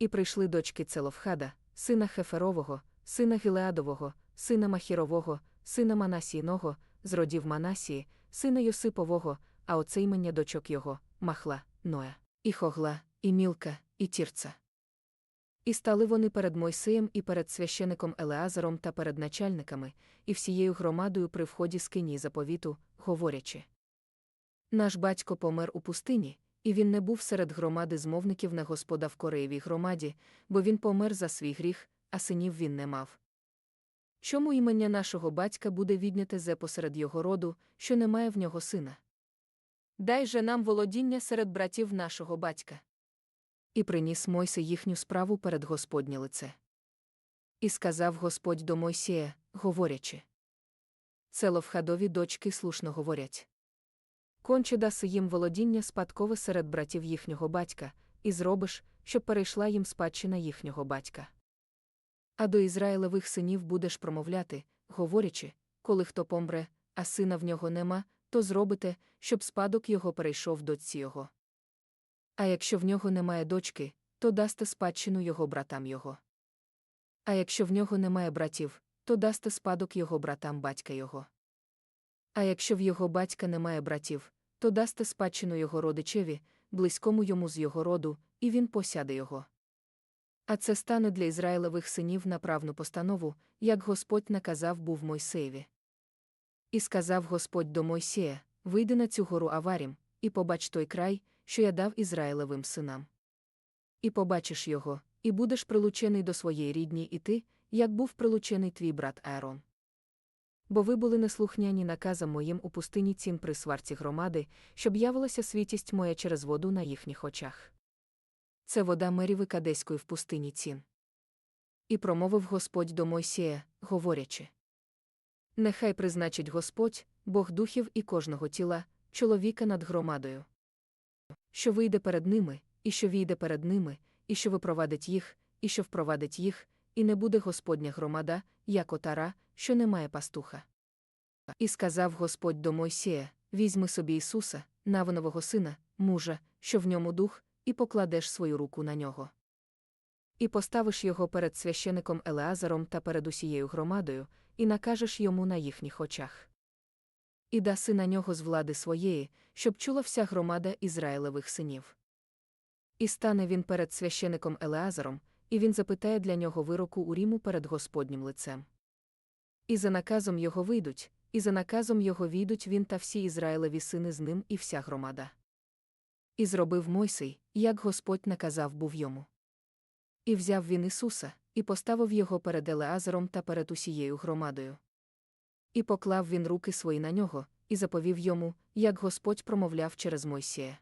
І прийшли дочки Целовхада, сина Хеферового, сина Гілеадового, сина Махірового, сина Манасійного, з родів Манасії, сина Йосипового, а оце імення дочок його Махла, Ноя, і Хогла, і Мілка, і Тірца. І стали вони перед Мойсеєм і перед священиком Елеазаром та перед начальниками, і всією громадою при вході скині заповіту, говорячи. Наш батько помер у пустині, і він не був серед громади змовників на Господа в Кореєвій громаді, бо він помер за свій гріх, а синів він не мав. Чому імення нашого батька буде відняте зе посеред його роду, що немає в нього сина? Дай же нам володіння серед братів нашого батька. І приніс Мойсе їхню справу перед Господнє лице. І сказав Господь до Мойсія, говорячи. Целовхадові дочки слушно говорять. Конче даси їм володіння спадкове серед братів їхнього батька, і зробиш, щоб перейшла їм спадщина їхнього батька. А до Ізраїлевих синів будеш промовляти, говорячи, коли хто помре, а сина в нього нема, то зробите, щоб спадок його перейшов дочці його. А якщо в нього немає дочки, то дасте спадщину його братам його. А якщо в нього немає братів, то дасте спадок його братам батька його. А якщо в його батька немає братів, то дасте спадщину його родичеві, близькому йому з його роду, і він посяде його. А це стане для Ізраїлевих синів на правну постанову, як Господь наказав був Мойсеєві. І сказав Господь до Мойсея: Вийди на цю гору Аварім, і побач той край, що я дав Ізраїлевим синам. І побачиш його, і будеш прилучений до своєї рідні і ти, як був прилучений твій брат Аарон. Бо ви були неслухняні наказам моїм у пустині цін при сварці громади, щоб явилася світість моя через воду на їхніх очах. Це вода меріви Кадеської в пустині цін. І промовив Господь до Мойсея, говорячи. Нехай призначить Господь, Бог духів і кожного тіла, чоловіка над громадою. Що вийде перед ними, і що війде перед ними, і що випровадить їх, і що впровадить їх, і не буде Господня громада, як отара, що не має пастуха. І сказав Господь до Мойсея: Візьми собі Ісуса, Навинового сина, мужа, що в ньому дух, і покладеш свою руку на нього. І поставиш його перед священиком Елеазаром та перед усією громадою, і накажеш йому на їхніх очах. І даси на нього з влади своєї, щоб чула вся громада Ізраїлевих синів. І стане він перед священиком Елеазаром, і він запитає для нього вироку у Ріму перед Господнім лицем. І за наказом його вийдуть, і за наказом його війдуть він та всі Ізраїлеві сини з ним і вся громада. І зробив Мойсей, як Господь наказав був йому. І взяв він Ісуса, і поставив його перед Елеазаром та перед усією громадою. І поклав він руки свої на нього, і заповів йому, як Господь промовляв через Мойсія.